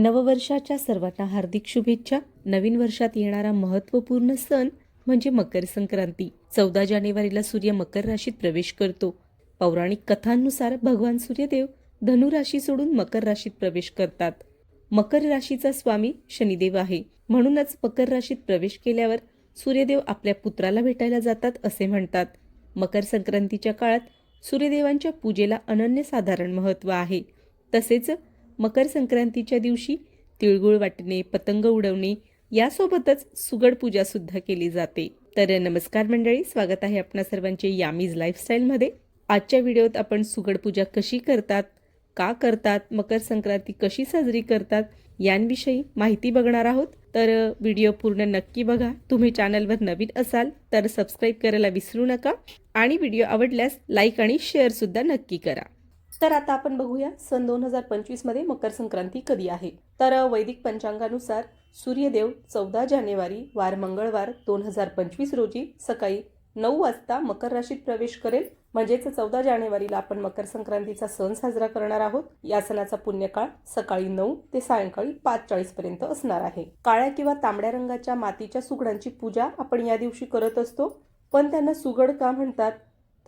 नववर्षाच्या सर्वांना हार्दिक शुभेच्छा. नवीन वर्षात येणारा महत्त्वपूर्ण सण म्हणजे मकर संक्रांती. चौदा जानेवारीला सूर्य मकर राशीत प्रवेश करतो. पौराणिक कथांनुसार भगवान सूर्यदेव धनुराशी सोडून मकर राशीत प्रवेश करतात. मकर राशीचा स्वामी शनिदेव आहे. म्हणूनच मकर राशीत प्रवेश केल्यावर सूर्यदेव आपल्या पुत्राला भेटायला जातात असे म्हणतात. मकर संक्रांतीच्या काळात सूर्यदेवांच्या पूजेला अनन्यसाधारण महत्त्व आहे. तसेच मकर संक्रांतीच्या दिवशी तिळगुळ वाटणे पतंग उडवणे यासोबतच सुगड पूजा सुद्धा केली जाते. तर नमस्कार मंडळी स्वागत आहे आपणा सर्वांचे यामीज लाईफस्टाईलमध्ये आजच्या व्हिडिओत आपण सुगड पूजा कशी करतात का करतात मकर संक्रांती कशी साजरी करतात यांविषयी माहिती बघणार आहोत. तर व्हिडिओ पूर्ण नक्की बघा. तुम्ही चॅनलवर नवीन असाल तर सबस्क्राईब करायला विसरू नका. आणि व्हिडिओ आवडल्यास लाईक आणि शेअर सुद्धा नक्की करा. तर आता आपण बघूया सन दोन हजार पंचवीसमध्ये मकर संक्रांती कधी आहे? तर वैदिक पंचांगानुसार सूर्यदेव चौदा जानेवारी वार मंगळवार दोन हजार पंचवीस रोजी सकाळी नऊ वाजता मकर राशीत प्रवेश करेल. म्हणजेच चौदा जानेवारीला आपण मकर संक्रांतीचा सण साजरा करणार आहोत. या सणाचा पुण्यकाळ सकाळी नऊ ते सायंकाळी पाच चाळीस पर्यंत असणार आहे. काळ्या किंवा तांबड्या रंगाच्या मातीच्या सुगडांची पूजा आपण या दिवशी करत असतो. पण त्यांना सुगड का म्हणतात?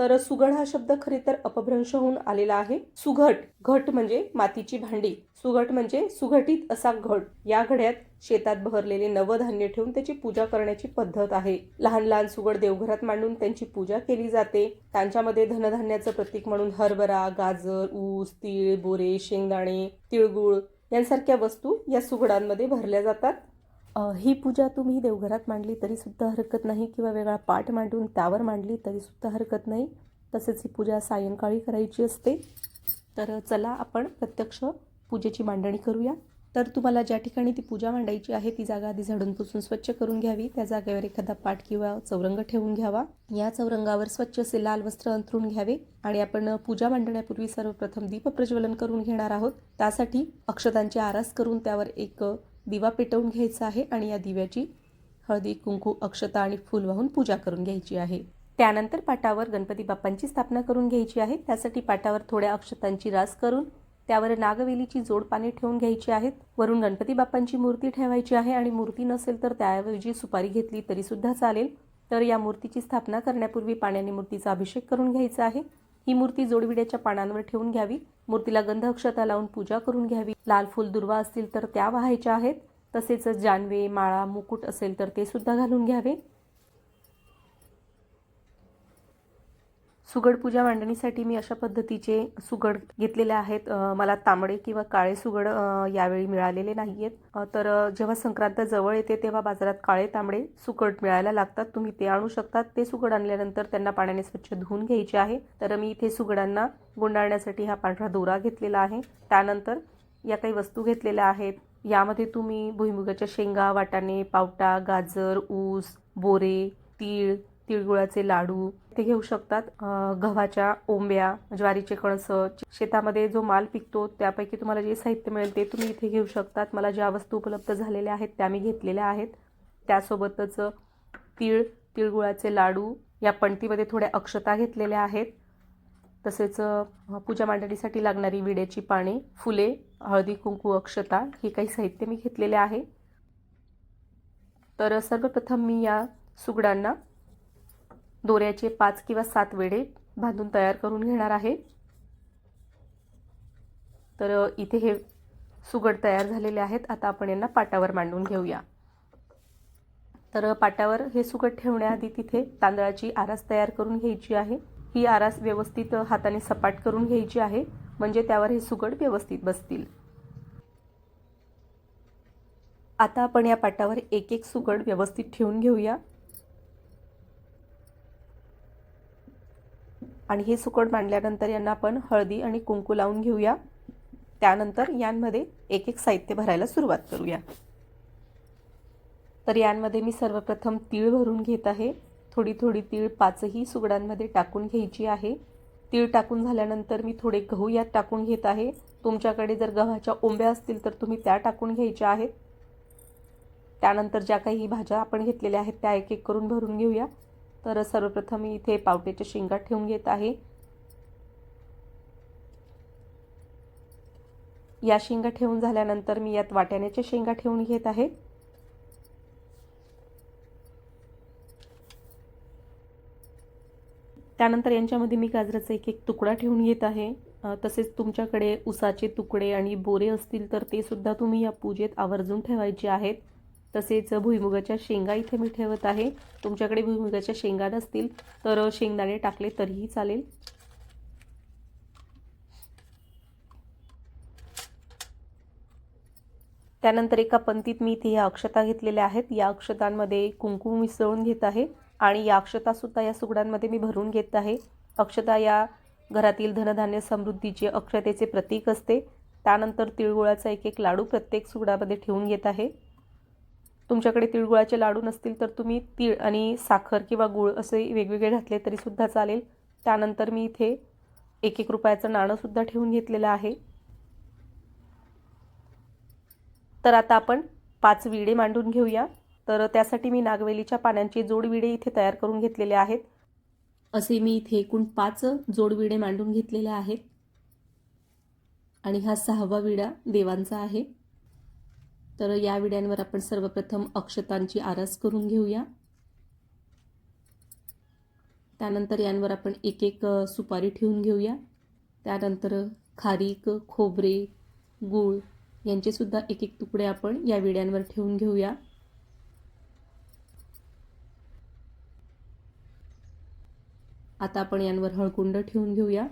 तर सुगड हा शब्द खरे तर अपभ्रंश होऊन आलेला आहे. सुघट घट म्हणजे मातीची भांडी. सुघट म्हणजे सुघटित असा घट. या घड्यात शेतात बहरलेले नवधान्य ठेवून त्याची पूजा करण्याची पद्धत आहे. लहान लहान सुगड देवघरात मांडून त्यांची पूजा केली जाते. त्यांच्यामध्ये धनधान्याचं प्रतीक म्हणून हरभरा गाजर ऊस तीळ बोरे शेंगदाणे तिळगुळ यांसारख्या वस्तू या सुगडांमध्ये भरल्या जातात. ही पूजा तुम्ही देवघरात मांडली तरीसुद्धा हरकत नाही किंवा वेगळा पाठ मांडून त्यावर मांडली तरीसुद्धा हरकत नाही. तसेच ही पूजा सायंकाळी करायची असते. तर चला आपण प्रत्यक्ष पूजेची मांडणी करूया. तर तुम्हाला ज्या ठिकाणी ती पूजा मांडायची आहे ती जागा आधी झाडून पुसून स्वच्छ करून घ्यावी. त्या जागेवर एखादा पाठ किंवा चौरंग ठेवून घ्यावा. या चौरंगावर स्वच्छ असे लाल वस्त्र अंथरून घ्यावे आणि आपण पूजा मांडण्यापूर्वी सर्वप्रथम दीप प्रज्वलन करून घेणार आहोत. त्यासाठी अक्षतांची आरास करून त्यावर एक दिवा पेटवून घ्यायचा आहे आणि या दिव्याची हळदी कुंकू अक्षता आणि फूल वाहून पूजा करून घ्यायची आहे. त्यानंतर पाटावर गणपती बाप्पांची स्थापना करून घ्यायची आहे. त्यासाठी पाटावर थोड्या अक्षतांची रास करून त्यावर नागवेलीची जोड पाने ठेवून घ्यायची आहेत. वरून गणपती बाप्पांची मूर्ती ठेवायची आहे आणि मूर्ती नसेल तर त्याऐवजी सुपारी घेतली तरीसुद्धा चालेल. तर या मूर्तीची स्थापना करण्यापूर्वी पाण्याने मूर्तीचा अभिषेक करून घ्यायचा आहे. ही मूर्ती जोडविड्याच्या पानांवर ठेवून घ्यावी. मूर्तीला गंध अक्षता लावून पूजा करून घ्यावी. लाल फुल दुर्वा असतील तर त्या वाहायच्या आहेत. तसेच जानवे माळा मुकुट असेल तर ते सुद्धा घालून घ्यावे. सुगड पूजा मांडणीसाठी मी अशा पद्धतीचे सुगड घेतलेले आहेत. मला तांबडे किंवा काळे सुगड यावेळी मिळालेले नाही आहेत तर जेव्हा संक्रांत जवळ येते तेव्हा बाजारात काळे तांबडे सुगड मिळायला लागतात. तुम्ही ते आणू शकतात. ते सुगड आणल्यानंतर त्यांना पाण्याने स्वच्छ धुवून घ्यायचे आहे. तर मी इथे सुगडांना गुंडाळण्यासाठी हा पांढरा दोरा घेतलेला आहे. त्यानंतर या काही वस्तू घेतलेल्या आहेत. यामध्ये तुम्ही भुईमुगाच्या शेंगा वाटाणे पावटा गाजर ऊस बोरे तीळ तिळगुळाचे लाडू ते घेऊ शकतात. गव्हाच्या ओंब्या ज्वारीचे कणस शेतामध्ये जो माल पिकतो त्यापैकी तुम्हाला जे साहित्य मिळेल ते तुम्ही इथे घेऊ शकतात. मला ज्या वस्तू उपलब्ध झालेल्या आहेत त्या मी घेतलेल्या आहेत. त्यासोबतच तीळ तिळगुळाचे लाडू या पणतीमध्ये थोड्या अक्षता घेतलेल्या आहेत. तसेच पूजा मांडणीसाठी लागणारी विड्याची पाने फुले हळदी कुंकू अक्षता हे काही साहित्य मी घेतलेले आहे. तर सर्वप्रथम मी या सुगडांना दोऱ्याचे पाच किंवा सात वेढे बांधून तयार करून घेणार आहे. तर इथे हे सुगड तयार झालेले आहेत. आता आपण यांना पाटावर मांडून घेऊया. तर पाटावर हे सुगड ठेवण्याआधी तिथे तांदळाची आरास तयार करून घ्यायची आहे. ही आरास व्यवस्थित हाताने सपाट करून घ्यायची आहे. म्हणजे त्यावर हे सुगड व्यवस्थित बसतील. आता आपण या पाटावर एक एक सुगड व्यवस्थित ठेवून घेऊया. आणि हे सुकड मांडल्यानंतर यांना आपण हळदी आणि कुंकू लावून घेऊया. त्यानंतर यांमध्ये एक एक साहित्य भरायला सुरुवात करूया. तर यांमध्ये मी सर्वप्रथम तीळ भरून घेत आहे. थोडी थोडी तीळ पाचही सुगडांमध्ये टाकून घ्यायची आहे. तीळ टाकून झाल्यानंतर मी थोडे गहू यात टाकून घेत आहे. तुमच्याकडे जर गव्हाच्या ओंब्या असतील तर तुम्ही त्या टाकून घ्यायच्या आहेत. त्यानंतर ज्या काही भाज्या आपण घेतलेल्या आहेत त्या एक एक करून भरून घेऊया. तर सर्वप्रथम मी इथे पावट्याच्या शेंगा ठेवून घेत आहे. या शेंगा ठेवून झाल्यानंतर मी यात वाटाण्याच्या शेंगा ठेवून घेत आहे. त्यानंतर यांच्यामध्ये मी गाजराचा एक एक तुकडा ठेवून घेत आहे. तसेच तुमच्याकडे उसाचे तुकडे आणि बोरे असतील तर ते सुद्धा तुम्ही या पूजेत आवर्जून ठेवायचे आहेत. तसेच भुईमुगाच्या शेंगा इथे मी ठेवत आहे. तुमच्याकडे भुईमुगाच्या शेंगा नसतील तर शेंगदाणे टाकले तरीही चालेल. त्यानंतर एका पंतीत मी इथे ह्या अक्षता घेतलेल्या आहेत. या अक्षतांमध्ये कुंकू मिसळून घेत आहे आणि या अक्षतासुद्धा या सुगडांमध्ये मी भरून घेत आहे. अक्षता या घरातील धनधान्य समृद्धीचे अक्षतेचे प्रतीक असते. त्यानंतर तिळगुळाचा एक एक लाडू प्रत्येक सुगडामध्ये ठेवून घेत आहे. तुमच्याकडे तिळगुळाचे लाडू नसतील तर तुम्ही तीळ आणि साखर किंवा गुळ असे वेगवेगळे घातले तरीसुद्धा चालेल. त्यानंतर मी इथे एक एक रुपयाचं नाणंसुद्धा ठेवून घेतलेलं आहे. तर आता आपण पाच विडे मांडून घेऊया. तर त्यासाठी मी नागवेलीच्या पानांचे जोडविडे इथे तयार करून घेतलेले आहेत. असे मी इथे एकूण पाच जोडविडे मांडून घेतलेले आहेत. आणि हा सहावा विडा देवांचा आहे. तर या विड्यांवर आपण सर्वप्रथम अक्षतांची आरास करून घेऊया. त्यानंतर यांवर आपण एक एक सुपारी ठेवून घेऊया. त्यानंतर खारीक खोबरे गूळ यांचेसुद्धा एक एक तुकडे आपण या विड्यांवर ठेवून घेऊया. आता आपण यांवर हळकुंड ठेवून घेऊया.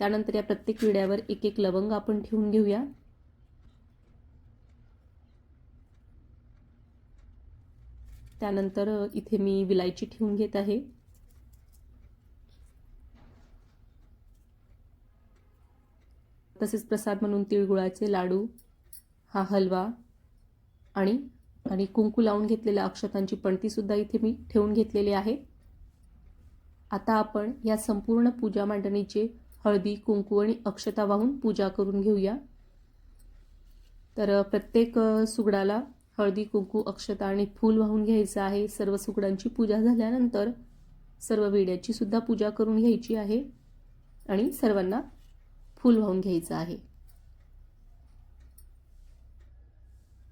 त्यानंतर या प्रत्येक विड्यावर एक एक लवंग आपण ठेवून घेऊया. त्यानंतर इथे मी विलायची ठेवून घेत आहे. तसेच प्रसाद म्हणून तिळगुळाचे लाडू हा हलवा आणि आणि कुंकू लावून घेतलेल्या अक्षतांची पणतीसुद्धा इथे मी ठेवून घेतलेली आहे. आता आपण या संपूर्ण पूजा मांडणीचे हळदी कुंकू आणि अक्षता वाहून पूजा करून घेऊया. तर प्रत्येक सुगडाला हळदी कुंकू अक्षता आणि फूल वाहून घ्यायचं आहे. सर्व सुगडांची पूजा झाल्यानंतर सर्व वेड्याची सुद्धा पूजा करून घ्यायची आहे आणि सर्वांना फूल वाहून घ्यायचं आहे.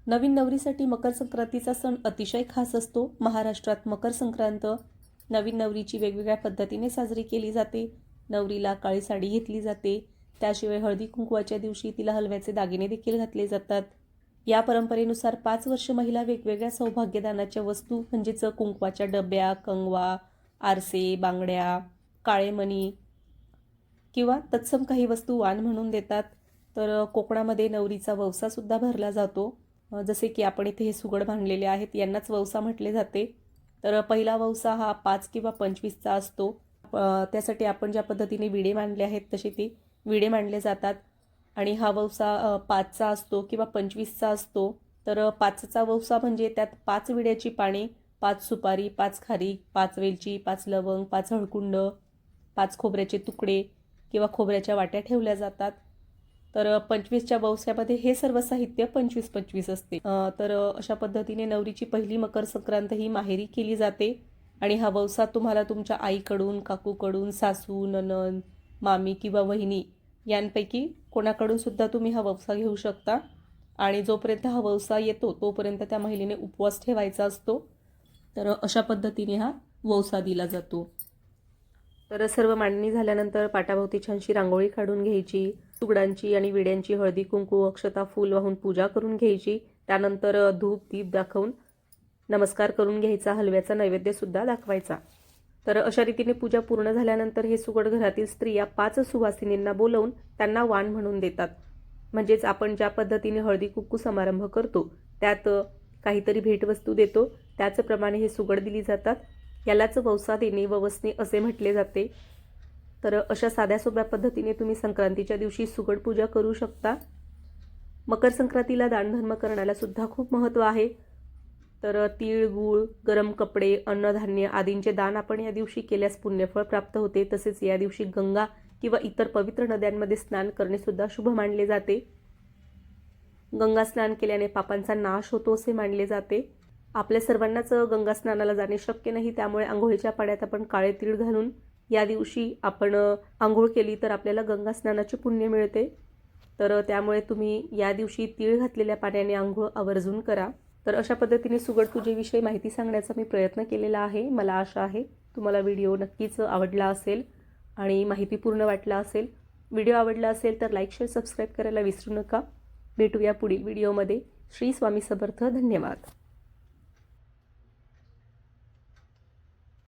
नवीन नवरीसाठी मकर संक्रांतीचा सण अतिशय खास असतो. महाराष्ट्रात मकर संक्रांत नवीन नवरीची वेगवेगळ्या पद्धतीने साजरी केली जाते. नवरीला काळी साडी घेतली जाते. त्याशिवाय हळदी कुंकवाच्या दिवशी तिला हलव्याचे दागिने देखील घातले जातात. या परंपरेनुसार पाच वर्ष महिला वेगवेगळ्या सौभाग्यदानाच्या वस्तू म्हणजेच कुंकवाच्या डब्या कंगवा आरसे बांगड्या काळेमणी किंवा तत्सम काही वस्तू वाण म्हणून देतात. तर कोकणामध्ये नवरीचा ववसासुद्धा भरला जातो. जसे की आपण इथे हे सुगड बांधलेले आहेत यांनाच ववसा म्हटले जाते. तर पहिला ववसा हा पाच किंवा पंचवीसचा असतो. त्यासाठी आपण ज्या पद्धतीने विडे मांडले आहेत तसे ते विडे मांडले जातात. आणि हा ववसा पाचचा असतो किंवा पंचवीसचा असतो. तर पाचचा ववसा म्हणजे त्यात पाच विड्याची पाने पाच सुपारी पाच खारीक पाच वेलची पाच लवंग पाच हळकुंड पाच खोबऱ्याचे तुकडे किंवा खोबऱ्याच्या वाट्या ठेवल्या जातात. तर पंचवीसच्या ववस्यामध्ये हे सर्व साहित्य पंचवीस पंचवीस असते. तर अशा पद्धतीने नवरीची पहिली मकर संक्रांत ही माहेरी केली जाते. आणि हा वसा तुम्हाला तुमच्या आईकडून काकूकडून सासू ननन मामी किंवा वहिनी यांपैकी कोणाकडून सुद्धा तुम्ही हा ववसा घेऊ शकता. आणि जोपर्यंत हा ववसा येतो तोपर्यंत त्या महिलेने उपवास ठेवायचा असतो. तर अशा पद्धतीने हा ववसा दिला जातो. तर सर्व मांडणी झाल्यानंतर पाटाभोवती छानशी रांगोळी काढून घ्यायची. तुगडांची आणि विड्यांची हळदी कुंकू अक्षता फूल वाहून पूजा करून घ्यायची. त्यानंतर धूप दीप दाखवून नमस्कार करून घ्यायचा हलव्याचा नैवेद्यसुद्धा दाखवायचा. तर अशा रीतीने पूजा पूर्ण झाल्यानंतर हे सुगड घरातील स्त्रिया पाच सुवासिनींना बोलवून त्यांना वाण म्हणून देतात. म्हणजेच आपण ज्या पद्धतीने हळदी कुक्कू समारंभ करतो त्यात काहीतरी भेटवस्तू देतो त्याचप्रमाणे हे सुगड दिली जातात. यालाच ववसा देणे ववसणे असे म्हटले जाते. तर अशा साध्या सोप्या पद्धतीने तुम्ही संक्रांतीच्या दिवशी सुगड पूजा करू शकता. मकर संक्रांतीला दानधर्म करण्याला सुद्धा खूप महत्त्व आहे. तर तीळ गूळ गरम कपडे अन्नधान्य आदींचे दान आपण या दिवशी केल्यास पुण्यफळ प्राप्त होते. तसेच या दिवशी गंगा किंवा इतर पवित्र नद्यांमध्ये स्नान करणे सुद्धा शुभ मानले जाते. गंगा स्नान केल्याने पापांचा नाश होतो असे मानले जाते. आपल्या सर्वांनाच गंगा स्नानाला जाणे शक्य नाही त्यामुळे आंघोळीच्या पाण्यात आपण काळे तीळ घालून या दिवशी आपण आंघोळ केली तर आपल्याला गंगा स्नानाचे पुण्य मिळते. तर त्यामुळे तुम्ही या दिवशी तीळ घातलेल्या पाण्याने आंघोळ आवर्जून करा. तर अशा पद्धतीने सुगड पूजेविषयी माहिती सांगण्याचा मी प्रयत्न केलेला आहे. मला आशा आहे तुम्हाला व्हिडिओ नक्कीच आवडला असेल आणि माहितीपूर्ण वाटला असेल. व्हिडिओ आवडला असेल तर लाईक शेअर सबस्क्राईब करायला विसरू नका. भेटूया पुढील व्हिडिओमध्ये. श्री स्वामी समर्थ. धन्यवाद.